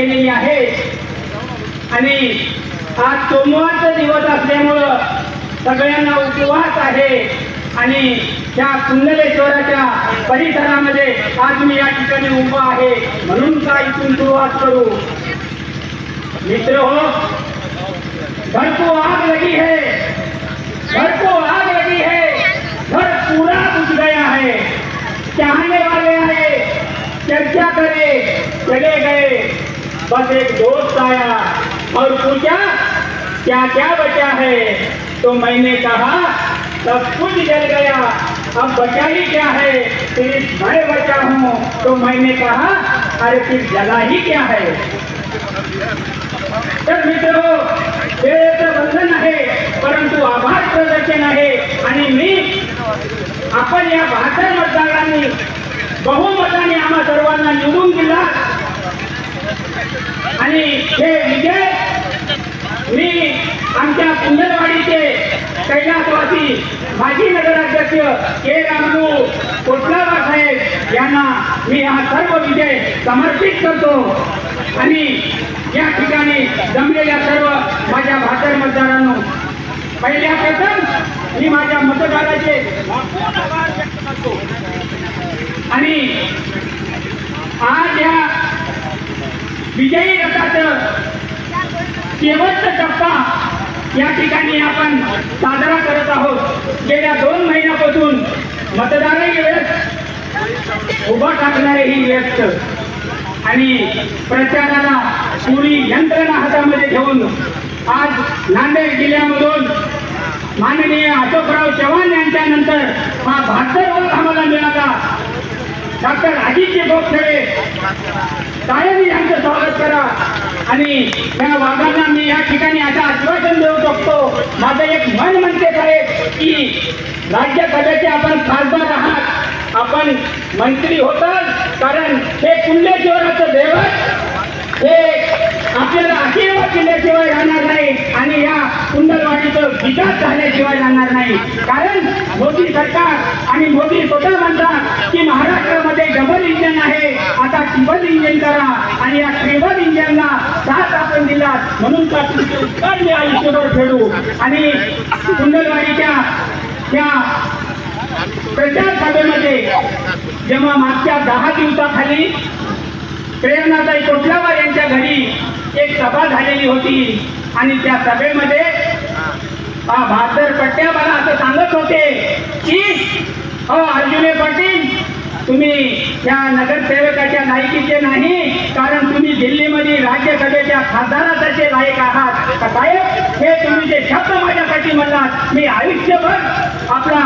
केलेली आहे. आणि आज सोमवारचा दिवस असल्यामुळं सगळ्यांना उपवास आहे. आणि त्या कुंडलेश्वराच्या परिसरामध्ये आज मी या ठिकाणी उभा आहे. म्हणून का इथून सुरुवात करू? मित्र हो घर को आग लगी है. घर को आग लगी है. घर पूरा बुझ गया है. चाहने वाले आए चर्चा करे चले गए. बस एक दोस्त आया और पूछा क्या क्या बचा है? तो मैंने कहा सब कुछ जल गया। अब बचा ही क्या है? सिर्फ मैं बचा हूँ। तो मैंने कहा अरे फिर जला ही क्या है? तर मित्र वेळेचं बंधन आहे परंतु आभार प्रदर्शन आहे आणि मी आपण या बहात्तर मतदारांनी बहुमताने आम्हा सर्वांना निवडून दिला. आणि हे विजय मी आमच्या कुंडलवाडीचे कैलासवासी माजी नगराध्यक्ष के रामू कोटलावा साहेब यांना मी हा सर्व विजय समर्पित करतो. आणि या ठिकाणी जमलेल्या सर्व माझ्या भाकर मतदारांनो पहिल्या प्रथम मी माझ्या मतदाराचे मनपूर्ण आभार व्यक्त करतो आणि आज या विजयी रथाचं शेवटचा टप्पा या ठिकाणी आपण साजरा करत आहोत. गेल्या दोन महिन्यापासून मतदारही व्यस्त उभा टाकणारेही व्यस्त. आणि प्रचाराला पुरी यंत्रणा हातामध्ये घेऊन आज नांदेड जिल्ह्यामधून माननीय अशोकराव चव्हाण यांच्यानंतर हा बहात्तर आम्हाला मिळाला. डॉक्टर अजितजी गोखले कायम यांचं आणि त्या वाघांना मी या ठिकाणी आता आश्वासन देऊ शकतो. माझं एक मन म्हणते साहेब की राज्यसभेचे आपण खासदार आहात. आपण मंत्री होतात कारण हे कुंडेश्वराचं देवत हे आपल्याला आशीर्वाद केल्याशिवाय राहणार नाही आणि या कुंडलवाडीचं विकास झाल्याशिवाय राहणार नाही. कारण मोदी सरकार आणि मोदी स्वतः म्हणतात की महाराष्ट्रामध्ये डबल इंजन आहे. आता ट्रिबल इंजन करा आणि या आपण म्हणून का उत्तर उपकार मी आयुष्यभर फेडू आणि कुंडलवाडीच्या त्या प्रचार सभेमध्ये जेव्हा मागच्या दहा दिवसाखाली प्रेरणाताई कोटलावार यांच्या घरी एक सभा झालेली होती आणि त्या सभेमध्ये हा पट्ट्या मला असं सांगत होते की हो अर्जुने पाटील तुम्ही या नगरसेवकाच्या नायकीचे नाही राज्यसभेच्या खासदाराचे लायक आहात. तर साहेब हे तुम्ही जे शब्द माझ्यासाठी म्हणलात मी आयुष्यभर आपला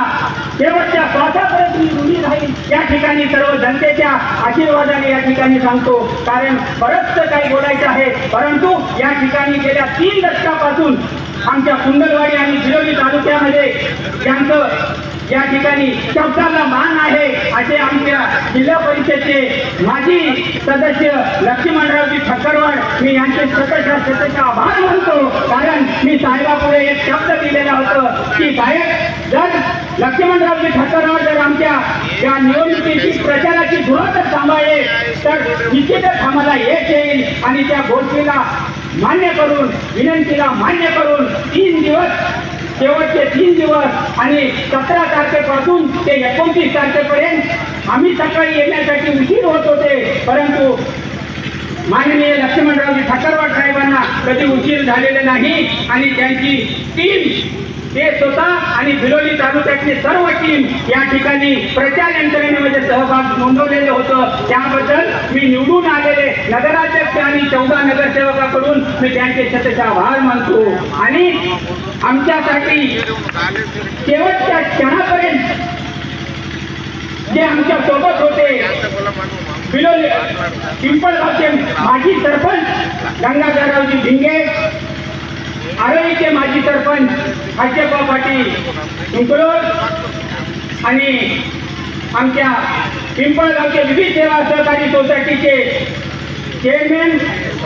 शेवटच्या श्वासापर्यंत मी ऋणी राहील या ठिकाणी सर्व जनतेच्या आशीर्वादाने या ठिकाणी सांगतो. कारण बरंचसं काही बोलायचं आहे परंतु या ठिकाणी गेल्या तीन दशकापासून आमच्या कुंडलवाडी आणि बिलोली तालुक्यामध्ये यांचं या ठिकाणी शब्दाला मान आहे असे आमच्या जिल्हा परिषदेचे माजी सदस्य लक्ष्मणरावजी ठक्करवाड मी यांचे सतत स्वतःचा आभार मानतो. कारण मी साहेबापुढे एक शब्द दिलेला होतं की साहेब जर लक्ष्मणरावजी ठक्करवाड जर आमच्या या निवडणुकीची प्रचाराची धुरतच सांभाळले तर निश्चितच आम्हाला एक येईल आणि त्या गोष्टीला मान्य करून विनंतीला मान्य करून तीन दिवस शेवटचे तीन दिवस आणि सतरा तारखेपासून ते एकोणतीस तारखेपर्यंत आम्ही सकाळी येण्यासाठी उशीर होत होते परंतु माननीय लक्ष्मणरावजी ठाकरवाड साहेबांना कधी उशीर झालेले नाही आणि त्यांची टीम ते स्वतः आणि बिलोली तालुक्यातली सर्व टीम या ठिकाणी प्रचार यंत्रणेमध्ये सहभाग नोंदवलेलं होतं. त्याबद्दल मी निवडून आलेले नगराध्यक्ष आणि चौदा नगरसेवकाकडून मी त्यांचे शतशा आभार मानतो. आणि आमच्यासाठी शेवटच्या क्षणापर्यंत जे आमच्यासोबत होते बिलोली पिंपळगावचे माजी सरपंच गंगाधररावजी भिंगे आरोईचे माजी सरपंच हाज्यप्पा पाटील पिंपळोर आणि आमच्या पिंपळगावचे विविध सेवा सहकारी सोसायटीचे चेअरमॅन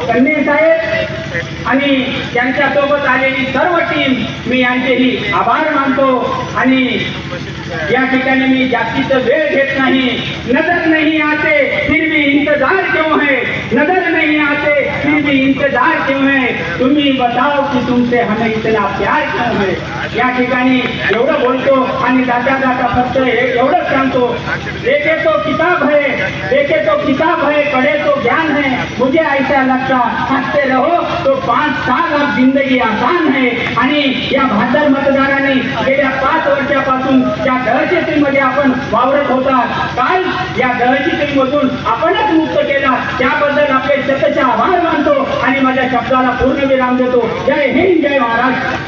कन्ने साहेब आणि त्यांच्यासोबत आलेली सर्व टीम मी यांचेही आभार मानतो. आणि या ठिकाणी मी जास्तीच वेळ घेत नाही. नजर नाही आते फिर भी इंतजार क्यों है नजर नहीं आते फिर भी इंतजार क्यों है तुम्ही बताओ की तुमचे हमें इतना प्यार क्यों है? या ठिकाणी एवढं बोलतो आणि जाता जाता फक्त हे एवढंच सांगतो. देखे तो किताब है देखे तो किताब है पढ़े तो ज्ञान है. मुझे ऐसा लगता हंसते रहो तो पाच साल लाख जिंदगी आसान है आणि या भादर मतदारांनी गेल्या पाच वर्षापासून या दहशतीमध्ये आपण वावरत होता काल या दहशतीमधून आपणच मुक्त केला. त्याबद्दल आपले सततचे आभार मानतो आणि माझ्या शब्दाला पूर्ण विराम देतो. जय हिंद जय महाराष्ट्र.